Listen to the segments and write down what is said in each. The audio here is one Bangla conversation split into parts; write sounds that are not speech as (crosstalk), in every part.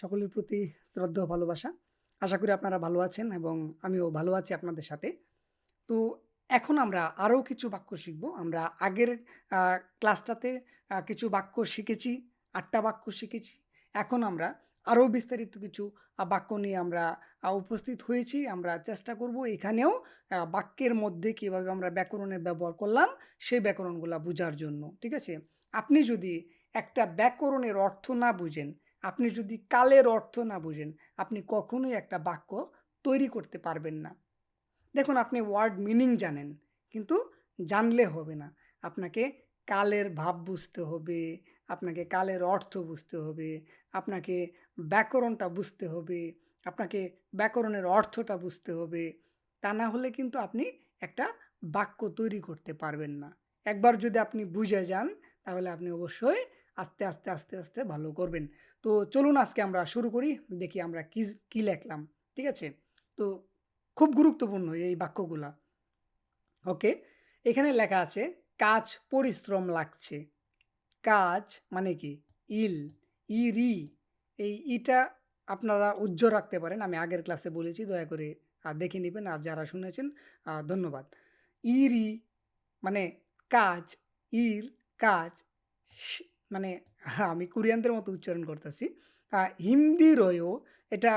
সকলের প্রতি শ্রদ্ধা ভালোবাসা। আশা করি আপনারা ভালো আছেন এবং আমিও ভালো আছি আপনাদের সাথে। তো এখন আমরা আরও কিছু বাক্য শিখব। আমরা আগের ক্লাসটাতে কিছু বাক্য শিখেছি, আটটা বাক্য শিখেছি। এখন আমরা আরও বিস্তারিত কিছু বাক্য নিয়ে আমরা উপস্থিত হয়েছি। আমরা চেষ্টা করব এখানেও বাক্যের মধ্যে কীভাবে আমরা ব্যাকরণের ব্যবহার করলাম সেই ব্যাকরণগুলো বোঝার জন্য। ঠিক আছে? আপনি যদি একটা ব্যাকরণের অর্থ না বুঝেন আপনি যদি কালের অর্থ না বুঝেন, আপনি কখনোই একটা বাক্য তৈরি করতে পারবেন না। দেখুন, আপনি ওয়ার্ড মিনিং জানেন, কিন্তু জানলে হবে না। আপনাকে কালের ভাব বুঝতে হবে, আপনাকে কালের অর্থ বুঝতে হবে, আপনাকে ব্যাকরণটা বুঝতে হবে, আপনাকে ব্যাকরণের অর্থটা বুঝতে হবে। তা না হলে কিন্তু আপনি একটা বাক্য তৈরি করতে পারবেন না। একবার যদি আপনি বুঝে যান, তাহলে আপনি অবশ্যই আস্তে আস্তে আস্তে আস্তে ভালো করবেন। তো চলুন আজকে আমরা শুরু করি, দেখি আমরা কি, কী লেখলাম, ঠিক আছে? তো খুব গুরুত্বপূর্ণ এই বাক্যগুলা। ওকে, এখানে লেখা আছে, কাজ পরিশ্রম লাগছে। কাজ মানে কি? ইল, ইরি। এই ইটা আপনারা উজ্জ্বল রাখতে পারেন, আমি আগের ক্লাসে বলেছি, দয়া করে দেখে নেবেন, আর যারা শুনেছেন ধন্যবাদ। ইরি মানে কাজ ইর কাজ মানে হ্যাঁ, আমি কোরিয়ানদের মতো উচ্চারণ করতেছি। হিন্দি রয়ো এটা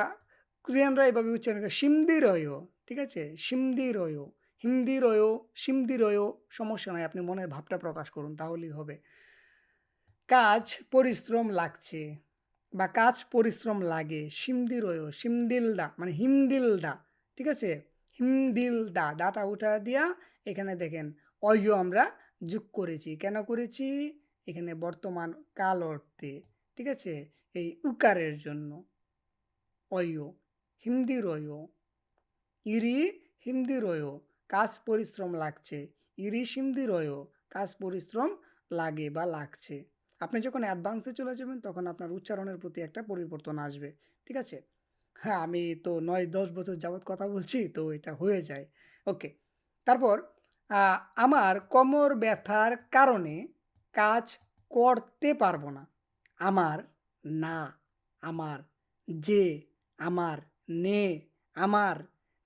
কোরিয়ানরা এভাবে উচ্চারণ করে সিমদি রয়ও ঠিক আছে? সিমদি রয়ও হিন্দি রয়ও সিমদি রয়ো সমস্যা নাই আপনি মনের ভাবটা প্রকাশ করুন তাহলেই হবে। কাজ পরিশ্রম লাগছে বা কাজ পরিশ্রম লাগে সিমদি রয়ও সিমদিলদা মানে হিমদিলদা ঠিক আছে? হিমদিলদা দাটা উঠা দিয়া এখানে দেখেন অয় আমরা যোগ করেছি। কেন করেছি? এখানে বর্তমান কাল অর্থে, ঠিক আছে? এই উকারের জন্য। অয় হিন্দি রয়। ইরি হিন্দি রয়। কাজ পরিশ্রম লাগছে। ইরি সিমদি রয়। কাজ পরিশ্রম লাগে বা লাগছে। আপনি যখন অ্যাডভান্সে চলে যাবেন, তখন আপনার উচ্চারণের প্রতি একটা পরিবর্তন আসবে, ঠিক আছে? হ্যাঁ আমি তো নয়, দশ বছর যাবৎ কথা বলছি, তো এটা হয়ে যায়। ওকে, তারপর আমার কোমর ব্যথার কারণে কাজ করতে পারব না। আমার না, আমার যে, আমার নে, আমার,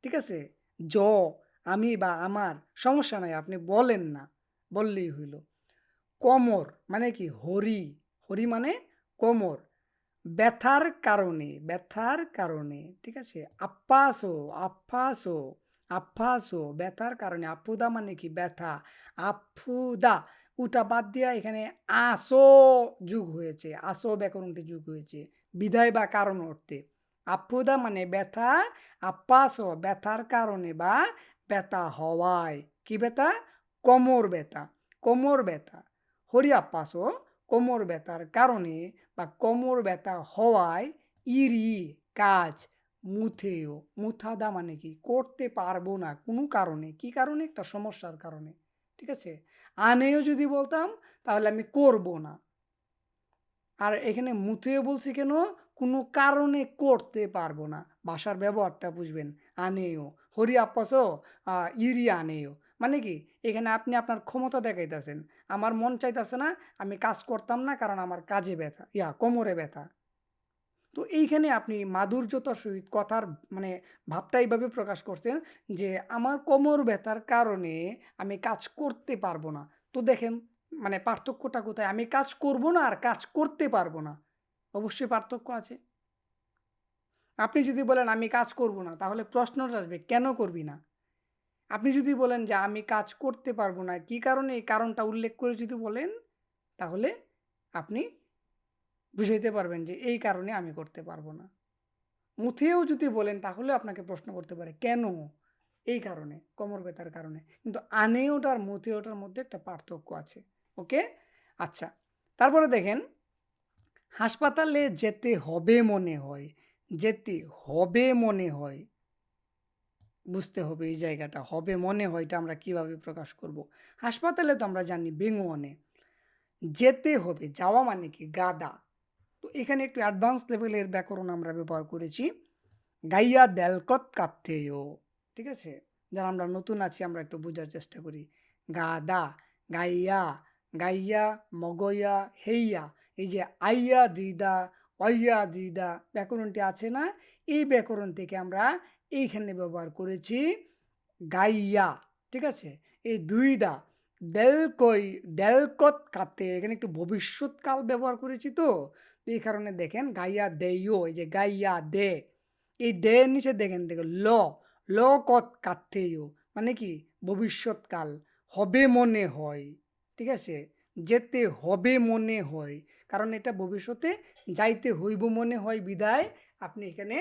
ঠিক আছে? জ আমি বা আমার সমস্যা নাই, আপনি বলেন না, বললেই হইল। কোমর মানে কি? হরি হরি মানে কোমর। ব্যথার কারণে ব্যথার কারণে, ঠিক আছে? আপ্পাসো আফাসো আফাসো ব্যথার কারণে, আফুদা মানে কি? ব্যথা, আফুদা। উটা বাদ দিয়া এখানে আসো যুগ হয়েছে, আসো ব্যাকরণটি যুগ হয়েছে। বিধায় বা কারণ অর্থে। আফুদা মানে ব্যথা আপ্পাসো ব্যথার কারণে বা ব্যথা হওয়ায়। কি ব্যথা? কোমর ব্যথা কোমর ব্যথা। হরি আপ্পাসো কোমর ব্যথার কারণে বা কোমর ব্যথা হওয়ায় ইরি, কাজ মুথেও মুথাদা মানে কি? করতে পারব না, কোনো কারণে। কি কারণে? একটা সমস্যার কারণে। ঠিক আছে? আনেও যদি বলতাম, তাহলে আমি করব না। আর এখানে মুথেও বলছি কেন? কোনো কারণে করতে পারব না। ভাষার ব্যবহারটা বুঝবেন। আনেও। হরি আপ্পাসও ইরি আনেও। মানে কি? এখানে আপনি আপনার ক্ষমতা দেখাইতেছেন। আমার মন চাইতেছে না, আমি কাজ করতাম না কারণ আমার কাজে ব্যথা, ইয়া, কোমরে ব্যথা। তো এইখানে আপনি মাধুর্যতার সহিত কথার মানে ভাবটা এইভাবে প্রকাশ করছেন যে, আমার কোমর ব্যথার কারণে আমি কাজ করতে পারব না। তো দেখেন মানে পার্থক্যটা কোথায়? আমি কাজ করব না আর কাজ করতে পারব না। অবশ্যই পার্থক্য আছে। আপনি যদি বলেন, আমি কাজ করব না, তাহলে প্রশ্নটা আসবে, কেন করবি না? আপনি যদি বলেন যে, আমি কাজ করতে পারব না, কি কারণে? এই কারণটা উল্লেখ করে যদি বলেন, তাহলে আপনি বুঝাইতে পারবেন যে এই কারণে আমি করতে পারব না। মুথেও যদি বলেন তাহলে আপনাকে প্রশ্ন করতে পারে, কেন এই কারণে, কোমর ব্যথার কারণে? কিন্তু আনেওটার, মুথেওটার মধ্যে একটা পার্থক্য আছে, ওকে? আচ্ছা তারপরে দেখেন, হাসপাতালে যেতে হবে মনে হয়, যেতে হবে মনে হয়, বুঝতে হবে এই জায়গাটা, হবে মনে হয় এটা আমরা কীভাবে প্রকাশ করব? হাসপাতালে তো আমরা জানি বেঙ্গনে, যেতে হবে, যাওয়া মানে কি? গাদা। তো এখানে একটু অ্যাডভান্স লেভেলের ব্যাকরণ আমরা ব্যবহার করেছি। গাইয়া দেলকত কাত্তেও ঠিক আছে? যারা আমরা নতুন আছি, আমরা একটু বোঝার চেষ্টা করি। গাদা গাইয়া গাইয়া মগয়া হেইয়া, এই যে আইয়া দিদা, অইয়া দিদা ব্যাকরণটি আছে না? এই ব্যাকরণ থেকে আমরা এইখানে ব্যবহার করেছি গাইয়া, ঠিক আছে? এই দুই দা ডেল কই ডেলকত কাতে এখানে একটু ভবিষ্যৎকাল ব্যবহার করেছি তো। এই কারণে দেখেন গাইয়া দেইও এই যে গাইয়া দে। এই দে নিচে দেখেন দেখো ল। ল কত কাতেও মানে কি? ভবিষ্যৎকাল, হবে মনে হয়, ঠিক আছে? যেতে হবে মনে হয়, কারণ এটা ভবিষ্যতে যাইতে হইব মনে হয়, বিদায়। আপনি এখানে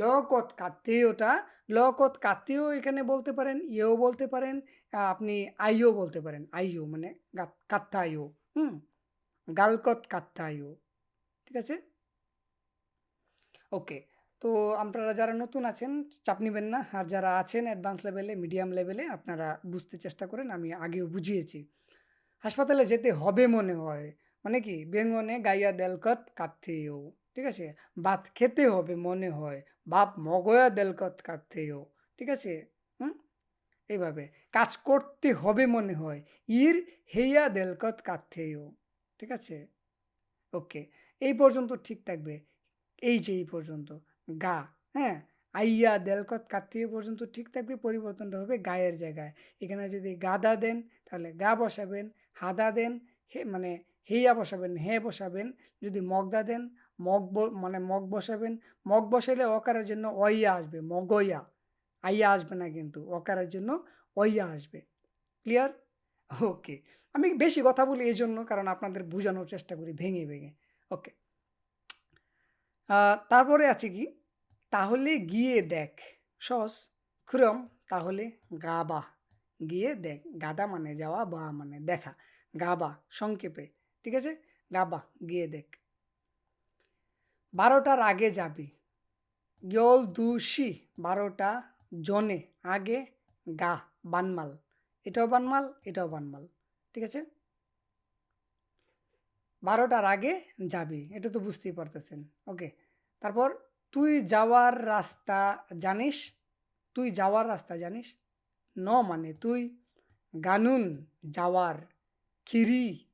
লকত কাতেওটা লকত কাতেও এখানে বলতে পারেন, ইয়েও বলতে পারেন আপনি আইও বলতে পারেন, আইও মানে কাত্তাইও হুম? গালকত কাত্তাইও ঠিক আছে? ওকে তো আপনারা যারা নতুন আছেন, চাপ নেবেন না। আর যারা আছেন অ্যাডভান্স লেভেলে মিডিয়াম লেভেলে আপনারা বুঝতে চেষ্টা করেন, আমি আগেও বুঝিয়েছি। হাসপাতালে যেতে হবে মনে হয়। মানে কি? বেঙ্গনে গাইয়া দেলকত কাথেও ঠিক আছে? ভাত খেতে হবে মনে হয়। বাপ মগয়া দেলকত কাথেও ঠিক আছে? হুম? এইভাবে। কাজ করতে হবে মনে হয়। ইর হেয়া দেলকত কাথেও ঠিক আছে? ওকে এই পর্যন্ত ঠিক থাকবে। এই যে এই পর্যন্ত। গা হ্যাঁ? আইয়া, দেলকত কাত্তিয়ে পর্যন্ত ঠিক থাকবে, পরিবর্তনটা হবে গায়ের জায়গায়। এখানে যদি গাদা দেন, তাহলে গা বসাবেন, হাদা দেন, হে মানে হেয়া বসাবেন, হে বসাবেন। যদি মগদা দেন, মগ মানে মগ বসাবেন, মগ বসাইলে অকারের জন্য অইয়া আসবে, মগইয়া। আইয়া আসবে না কিন্তু, অকারের জন্য অইয়া আসবে। ক্লিয়ার? ওকে। আমি বেশি কথা বলি এই জন্য কারণ আপনাদের বোঝানোর চেষ্টা করি, ভেঙে ভেঙে। ওকে। তারপরে আছে কি? তাহলে গিয়ে দেখ। সস ক্রম তাহলে গাবা গিয়ে দেখ। গাদা মানে যাওয়া, বা মানে দেখা। গাবা সংক্ষেপে। ঠিক আছে? গাবা গিয়ে দেখ। বারোটার আগে যাবি। গল দুশি বারোটা জনে। আগে গা, বানমাল। এটাও বানমাল এটাও বানমাল। ঠিক আছে? বারোটার আগে যাবি, এটা তো বুঝতেই পারতেছেন। ওকে, তারপর তুই যাওয়ার রাস্তা জানিস? তুই যাওয়ার রাস্তা জানিস? ন মানে তুই গানুন যাওয়ার খিরি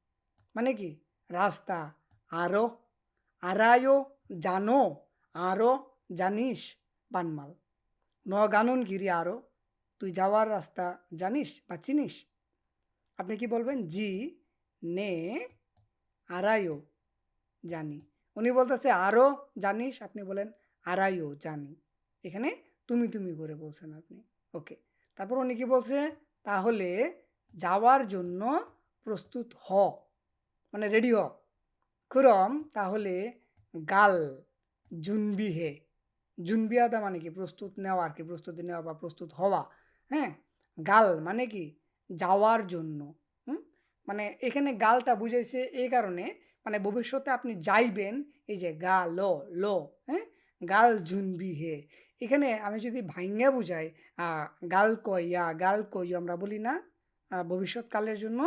মানে কি? রাস্তা। আরও আরায়ও জানো, আরও জানিস বানমাল। ন গানুন গিরি আরও, তুই যাওয়ার রাস্তা জানিস বা চিনিস? আপনি কি বলবেন? জি, নে আড়াইও জানি। উনি বলতেছে আরও জানিস? আপনি বলেন আড়াইও জানি। এখানে তুমি তুমি করে বলছেন আপনি। ওকে। তারপর উনি কি বলছে? তাহলে যাওয়ার জন্য প্রস্তুত হ। মানে রেডি হ। ক্রম তাহলে গাল জুনবি হে। জুনবিয়াদা মানে কি? প্রস্তুত নেওয়া আর কি? প্রস্তুতি নেওয়া বা প্রস্তুত হওয়া। হ্যাঁ? গাল মানে কি? যাওয়ার জন্য। মানে এখানে গালটা বুঝাইছে এই কারণে মানে ভবিষ্যতে আপনি যাইবেন, এই যে গা ল ল হ্যাঁ? গাল জুনবি হে। এখানে আমি যদি ভাইঙ্গা বুঝাই গাল কইয়া গাল কই আমরা বলি না ভবিষ্যৎকালের জন্য,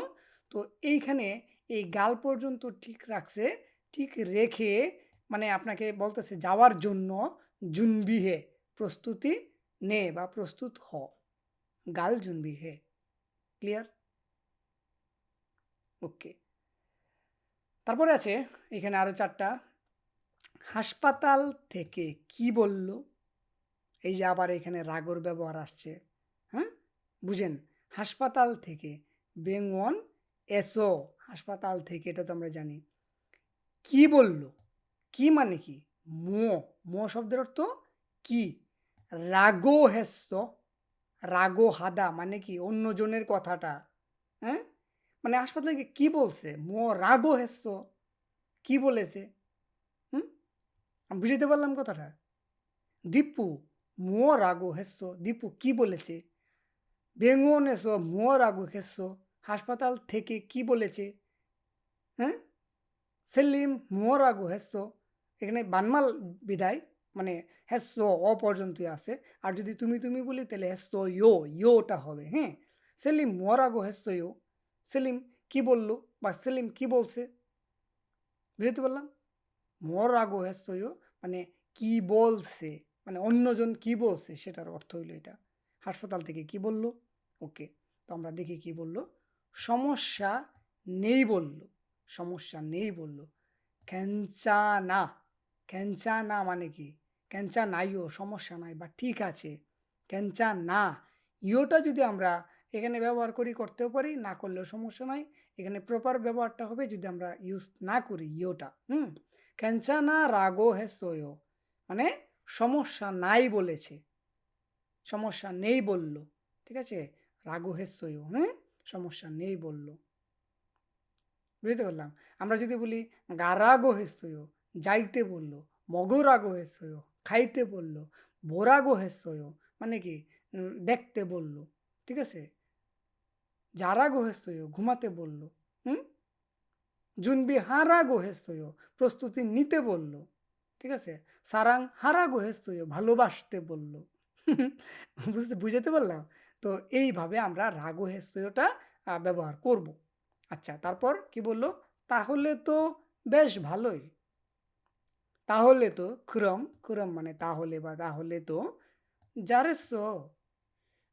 তো এইখানে এই গাল পর্যন্ত ঠিক রাখছে, ঠিক রেখে মানে আপনাকে বলতেছে যাওয়ার জন্য জুনবি হে, প্রস্তুতি নে বা প্রস্তুত হ। গাল জুনবি হে। ক্লিয়ার? ওকে। তারপরে আছে, এখানে আরও চারটা। হাসপাতাল থেকে কি বলল? এই যে আবার এখানে রাগর ব্যবহার আসছে হ্যাঁ? বুঝেন, হাসপাতাল থেকে বেঙ্গন এসো, হাসপাতাল থেকে, এটা তো আমরা জানি। কি বলল? কি মানে কি? মো মো শব্দের অর্থ কি? রাগো হেস্য রাগো হাদা মানে কি? অন্যজনের কথাটা হ্যাঁ? মানে হাসপাতালে কি বলছে? মো রাগো হেস্য কি বলেছে? হুম? আমি বুঝতে পারলাম কথাটা? দীপু, মো রাগো হেস্য দীপু, কি বলেছে? বেঙ্গন এসো মো রাগো হেস্য হাসপাতাল থেকে কি বলেছে? হ্যাঁ? সেলিম, মো রাগো হেস্য এখানে বানমাল বিদায় মানে হেস্য অ পর্যন্তই আছে। আর যদি তুমি তুমি বলি, তাহলে হেস্য ইয়ো, ইয়োটা হবে। হ্যাঁ? সেলিম মোরাগো হেস্য ইয়ো। সেলিম কি বলল বা সেলিম কি বলছে? বুঝতে পারলাম? মোর আগো হেস্যইও মানে কি বলছে? মানে অন্যজন কি বলছে? সেটার অর্থ হইল এটা। হাসপাতাল থেকে কি বলল? ওকে, তো আমরা দেখি কি বলল? সমস্যা নেই বলল। সমস্যা নেই বলল। ক্যাঞ্চানা ক্যাঞ্চা না মানে কি? ক্যাঞ্চা নাইও, সমস্যা নাই, বা ঠিক আছে। ক্যাঞ্চা না। ইওটা যদি আমরা এখানে ব্যবহার করি, করতেও পারি, না করলেও সমস্যা নাই। এখানে প্রপার ব্যবহারটা হবে যদি আমরা ইউজ না করি ইওটা হুম? ক্যাঞ্চা না রাগো হে সোয়ো। মানে সমস্যা নাই বলেছে। সমস্যা নেই বলল, ঠিক আছে? রাগো হে সোয়ো হ্যাঁ সমস্যা নেই বলল। বুঝতে পারলাম? আমরা যদি বলি গারাগো হেসয় যাইতে বলল মগরাগো হেসয় খাইতে বলল, বোরাগো হেসয় মানে কি? দেখতে বলল, ঠিক আছে? যারাগো হেসয় ঘুমাতে বলল হুম? জুনবি হারা হেসয় প্রস্তুতি নিতে বলল ঠিক আছে? সারাং হারাগো হেসয় ভালোবাসতে বলল। (laughs) বুঝতে বুঝাতে পারলাম? তো এইভাবে আমরা রাগো হেসয়টা আহ, ব্যবহার করব। আচ্ছা তারপর কি বলল? তাহলে তো বেশ ভালোই। তাহলে তো খুরম খুরম মানে তাহলে বা তাহলে তো জারেস।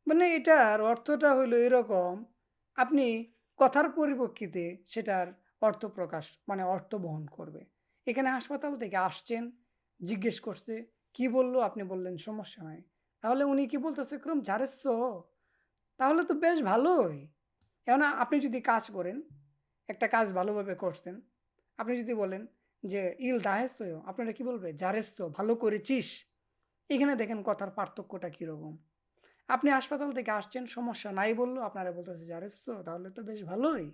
মানে এটার অর্থটা হলো এরকম আপনি কথার পরিপ্রেক্ষিতে সেটার অর্থ প্রকাশ মানে অর্থ বহন করবে। এখানে হাসপাতাল থেকে আসছেন, জিজ্ঞেস করছে, কি বলল? আপনি বললেন, সমস্যা নাই। তাহলে উনি কি বলতেছে? ক্রম জারেস তাহলে তো বেশ ভালোই। এখন আপনি যদি কাজ করেন, একটা কাজ ভালোভাবে করছেন, আপনি যদি বলেন যে, ইল দাহেস্ত আপনারা কি বলবে? জারেস্ত ভালো করেছিস। এখানে দেখেন কথার পার্থক্যটা কীরকম। আপনি হাসপাতাল থেকে আসছেন, সমস্যা নাই বলল, আপনারা বলতেছে জারেস্ত তাহলে তো বেশ ভালোই।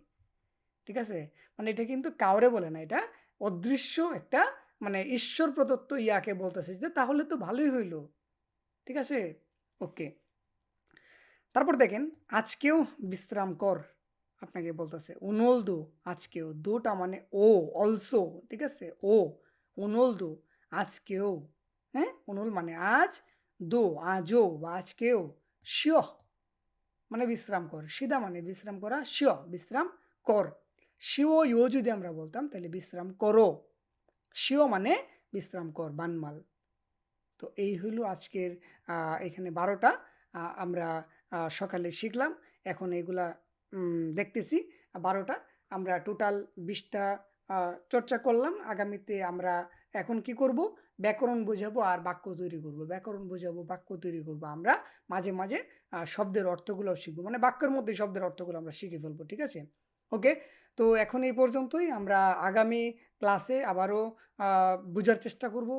ঠিক আছে? মানে এটা কিন্তু কাউরে বলে না, এটা অদৃশ্য একটা মানে ঈশ্বর প্রদত্ত ইয়াকে বলতেছে যে, তাহলে তো ভালোই হইল। ঠিক আছে? ওকে। তারপর দেখেন, আজকেও বিশ্রাম কর। আপনাকে বলতেছে, উনলদু, আজকেও। দুটা মানে ও অলসো ঠিক আছে? ও উনলদু আজকেও। হ্যাঁ? উনুল মানে আজ, দো আজও বা আজকেও। শিও মানে বিশ্রাম কর। সিদা মানে বিশ্রাম করা শিও বিশ্রাম কর। শিও ইও যদি আমরা বলতাম, তাহলে বিশ্রাম করো। শিও মানে বিশ্রাম কর, বানমাল। তো এই হইল আজকের এখানে বারোটা। আমরা সকালে শিখলাম। এখন এগুলা দেখতেছি। বারোটা। আমরা টোটাল বিশটা চর্চা করলাম। আগামীতে আমরা এখন কি করব? ব্যাকরণ বোঝাবো আর বাক্য তৈরি করব। ব্যাকরণ বোঝাবো, বাক্য তৈরি করব। আমরা মাঝে মাঝে শব্দের অর্থগুলো শিখব। মানে বাক্যের মধ্যে শব্দের অর্থগুলো আমরা শিখে ফেলব, ঠিক আছে? ওকে? তো এখন এই পর্যন্তই। আমরা আগামী ক্লাসে আবারও বোঝার চেষ্টা করব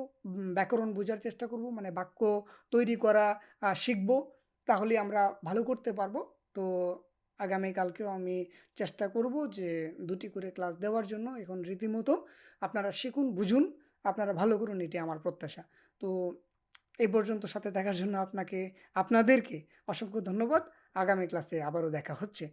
ব্যাকরণ বোঝার চেষ্টা করব মানে বাক্য তৈরি করা শিখব। তাহলে আমরা ভালো করতে পারব। তো আগামীকালকেও আমি চেষ্টা করব যে দুটি করে ক্লাস দেওয়ার জন্য। এখন রীতিমতো আপনারা শিখুন, বুঝুন। আপনারা ভালো করুন, এটি আমার প্রত্যাশা। তো এ পর্যন্ত সাথে দেখার জন্য আপনাকে, আপনাদেরকে অসংখ্য ধন্যবাদ। আগামী ক্লাসে আবারও দেখা হচ্ছে।